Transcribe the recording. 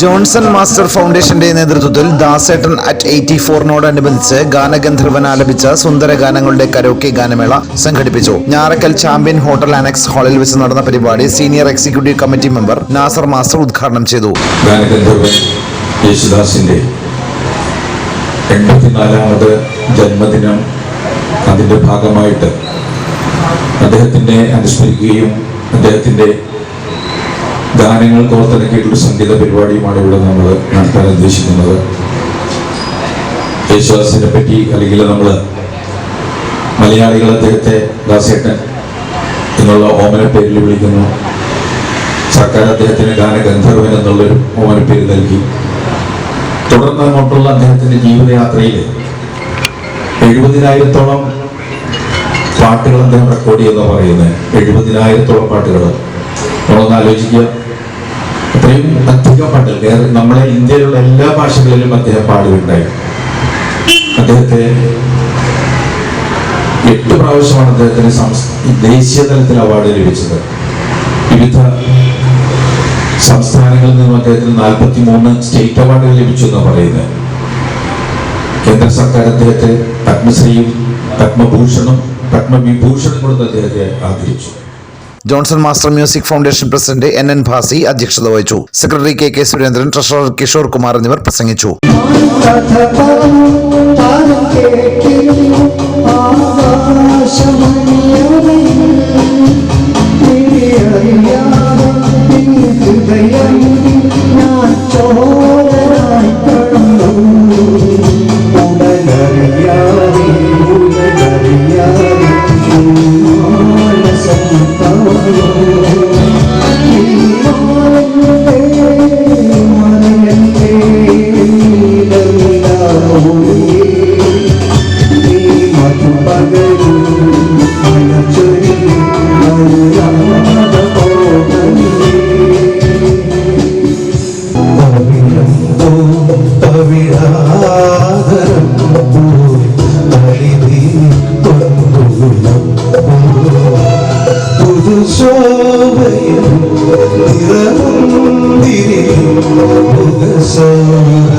Johnson master ഫൗണ്ടേഷന്റെ നേതൃത്വത്തിൽ ദാസേട്ടൻ at eighty ഫോറിനോടനുബന്ധിച്ച് ഗാനഗന്ധർവൻ ആലപിച്ച സുന്ദര ഗാനങ്ങളുടെ കരോക്കെ ഗാനമേള സംഘടിപ്പിച്ചു. ഞാറക്കൽ ചാമ്പ്യൻ ഹോട്ടൽ അനക്സ് ഹാളിൽ വെച്ച് നടന്ന പരിപാടി senior executive committee member Nasar master ഉദ്ഘാടനം ചെയ്തു. യേശുദാസിന്റെ എൺപത്തിനാലാമത് ജന്മദിനം അതിന്റെ ഭാഗമായിട്ട് അദ്ദേഹത്തിനെ അനുസ്മരിക്കുകയും അദ്ദേഹത്തിന്റെ ഗാനങ്ങൾ കോർത്തിറക്കിയിട്ടുള്ള സംഗീത പരിപാടിയുമാണ് ഇവിടെ നമ്മൾ നടത്താൻ ഉദ്ദേശിക്കുന്നത്. യേശുദാസിനെ പറ്റി അല്ലെങ്കിൽ നമ്മൾ മലയാളികൾ അദ്ദേഹത്തെ ദാസേട്ടൻ എന്നുള്ള ഓമന പേരിൽ വിളിക്കുന്നു. സർക്കാർ അദ്ദേഹത്തിന് ഗാനഗന്ധർവൻ എന്നുള്ളൊരു ഓമന പേര് നൽകി. തുടർന്ന് അങ്ങോട്ടുള്ള അദ്ദേഹത്തിന്റെ ജീവിതയാത്രയിൽ എഴുപതിനായിരത്തോളം പാട്ടുകൾ അദ്ദേഹം റെക്കോർഡ് ചെയ്യുന്ന പറയുന്നത്. എഴുപതിനായിരത്തോളം പാട്ടുകൾ നമ്മളൊന്ന് ആലോചിക്കുക. അത്രയും അധികം പാട്ടുകൾ നമ്മളെ ഇന്ത്യയിലുള്ള എല്ലാ ഭാഷകളിലും അദ്ദേഹം പാടുകയുണ്ടായി അദ്ദേഹത്തെ എട്ട് പ്രാവശ്യമാണ് അദ്ദേഹത്തിന് ദേശീയ തലത്തിൽ അവാർഡ് ലഭിച്ചത്. വിവിധ സംസ്ഥാനങ്ങളിൽ നിന്നും അദ്ദേഹത്തിന് നാൽപ്പത്തി മൂന്ന് സ്റ്റേറ്റ് അവാർഡുകൾ ലഭിച്ചു എന്നാണ് പറയുന്നത്. കേന്ദ്ര സർക്കാർ അദ്ദേഹത്തെ പത്മശ്രീയും പത്മഭൂഷണും പത്മവിഭൂഷണും കൊടുത്ത് അദ്ദേഹത്തെ ആദരിച്ചു. Johnson master music foundation president N N Bhasi അധ്യക്ഷത വഹിച്ചു. Secretary K K Surendran treasurer Kishore Kumar എന്നിവർ പ്രസംഗിച്ചു. പുതുശോഭയും നിറമുന്തിരി മുഖശോഭ